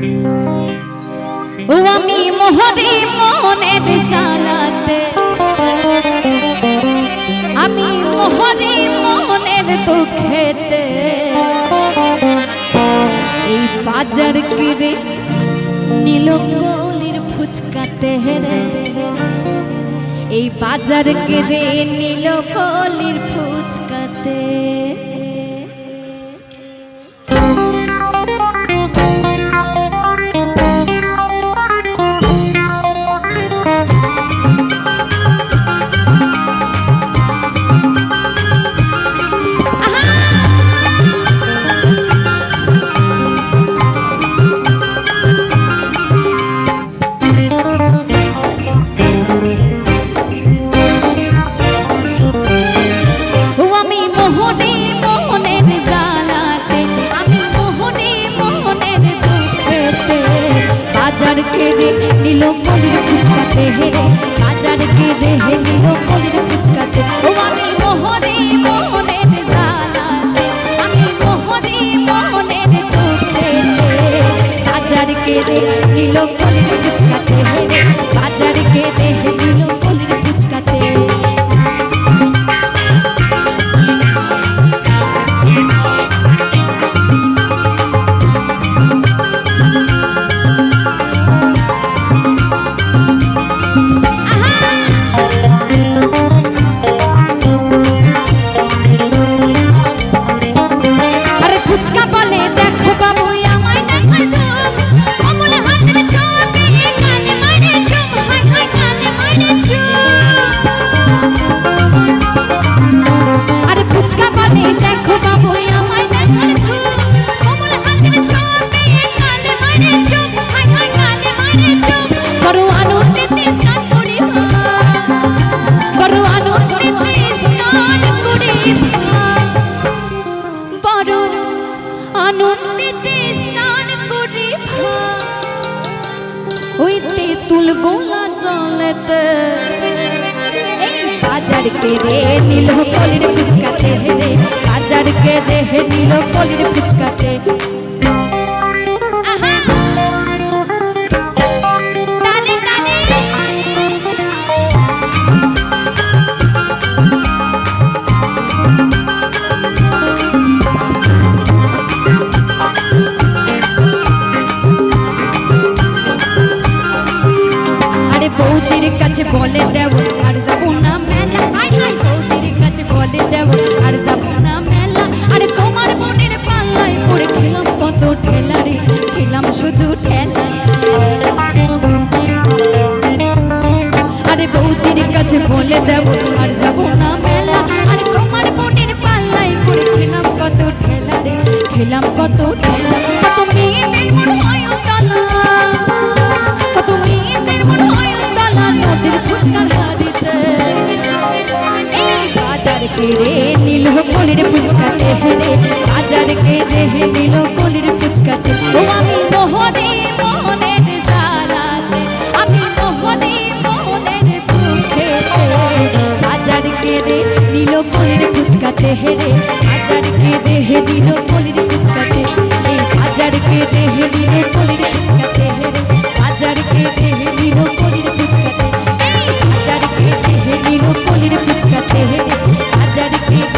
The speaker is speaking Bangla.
ও আমি মোহরে মনের সালাতে আমি মোহরে মনের দুঃখেতে। এই বাজার কিরে নীলকলির ফুচকাতে হেরে এই বাজার কিরে নীলকলির ফুচকাতে। মোহনে, মোহনের জালাতে, আমি মোহনে, মোহনের দুঃখেতে বাজার কেড়ে নিল মোহনের জালাতে, আমি মোহনে, মোহনের দুঃখেতে বাজার আনন্দেতে স্নান করি ওই তেঁতুল গোলা জলেতে। বাজার কে রে নীল কলির ফুচকাতে। রে বাজার কে রে নীল কলির ফুচকাতে। কাছে বলে দেব, আর যাব না মেলা। আই আই বৌদির কাছে বলে দেব, আর যাব না মেলা। আরে তোমার মনের পাল্লায় পড়ে খেলাম কত ঠেলা রে, খেলাম শুধু ঠেলা। আরে বৌদির কাছে বলে দেব, আর যাব কে রে নীল কলির ফুচকাতে হেরে বাজার কে রে নীল কলির ফুচকাতে। ও আমি মোহনে, মোহনের সারাতে আমি মোহনে, মোহনের দুঃখেতে বাজার কে রে নীল কলির ফুচকাতে হেরে, বাজার কে রে নীল কলির ফুচকাতে। এই বাজার কে রে নীল কলির ফুচকাতে হেরে, বাজার কে রে নীল কলির ফুচকাতে। বাজার কে রে নীল কলির ফুচকাতে হেরে। படுத்தி